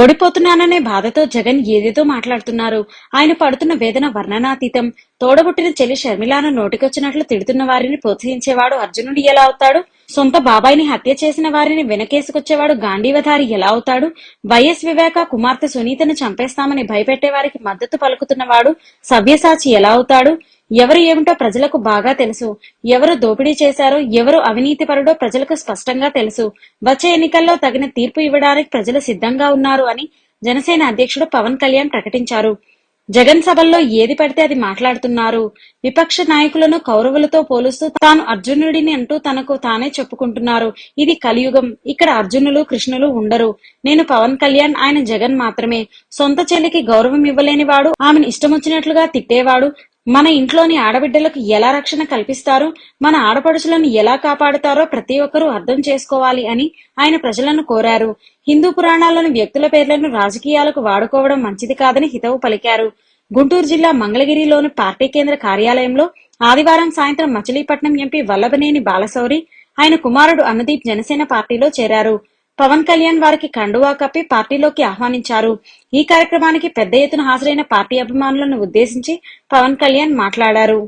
ఓడిపోతున్నాననే బాధతో జగన్ ఏదేదో మాట్లాడుతున్నారు. ఆయన పడుతున్న వేదన వర్ణనాతీతం. తోడబుట్టిన చెల్లి షర్మిలాను నోటికొచ్చినట్లు తిడుతున్న వారిని ప్రోత్సహించేవాడు అర్జునుడు ఎలా అవుతాడు? సొంత బాబాయిని హత్య చేసిన వారిని వెనకేసుకొచ్చేవాడు గాంధీవధారి ఎలా అవుతాడు? వైఎస్ వివేక కుమార్తె సునీతను చంపేస్తామని భయపెట్టే వారికి మద్దతు పలుకుతున్నవాడు సవ్యసాచి ఎలా అవుతాడు? ఎవరు ఏమిటో ప్రజలకు బాగా తెలుసు. ఎవరు దోపిడీ చేశారో ఎవరు అవినీతి పరుడో ప్రజలకు స్పష్టంగా తెలుసు. వచ్చే ఎన్నికల్లో తగిన తీర్పు ఇవ్వడానికి ప్రజలు సిద్ధంగా ఉన్నారు అని జనసేన అధ్యక్షుడు పవన్ కళ్యాణ్ ప్రకటించారు. జగన్ సభల్లో ఏది పడితే అది మాట్లాడుతున్నారు. విపక్ష నాయకులను కౌరవులతో పోలుస్తూ తాను అర్జునుడిని అంటూ తనకు తానే చెప్పుకుంటున్నారు. ఇది కలియుగం. ఇక్కడ అర్జునులు కృష్ణులు ఉండరు. నేను పవన్ కళ్యాణ్ ఆయన జగన్ మాత్రమే. సొంత చెల్లికి గౌరవం ఇవ్వలేని వాడు ఆమెను ఇష్టమొచ్చినట్లుగా తిట్టేవాడు మన ఇంట్లోని ఆడబిడ్డలకు ఎలా రక్షణ కల్పిస్తారో? మన ఆడపడుచులను ఎలా కాపాడుతారో ప్రతి ఒక్కరూ అర్థం చేసుకోవాలి అని ఆయన ప్రజలను కోరారు. హిందూ పురాణాల్లోని వ్యక్తుల పేర్లను రాజకీయాలకు వాడుకోవడం మంచిది కాదని హితవు పలికారు. గుంటూరు జిల్లా మంగళగిరిలోని పార్టీ కేంద్ర కార్యాలయంలో ఆదివారం సాయంత్రం మచిలీపట్నం ఎంపీ వల్లభనేని బాలశౌరి ఆయన కుమారుడు అనుదీప్ జనసేన పార్టీలో చేరారు. పవన్ కళ్యాణ్ వారికి కండువా కప్పి పార్టీలోకి ఆహ్వానించారు. ఈ కార్యక్రమానికి పెద్ద ఎత్తున హాజరైన పార్టీ అభిమానులను ఉద్దేశించి పవన్ కళ్యాణ్ మాట్లాడారు.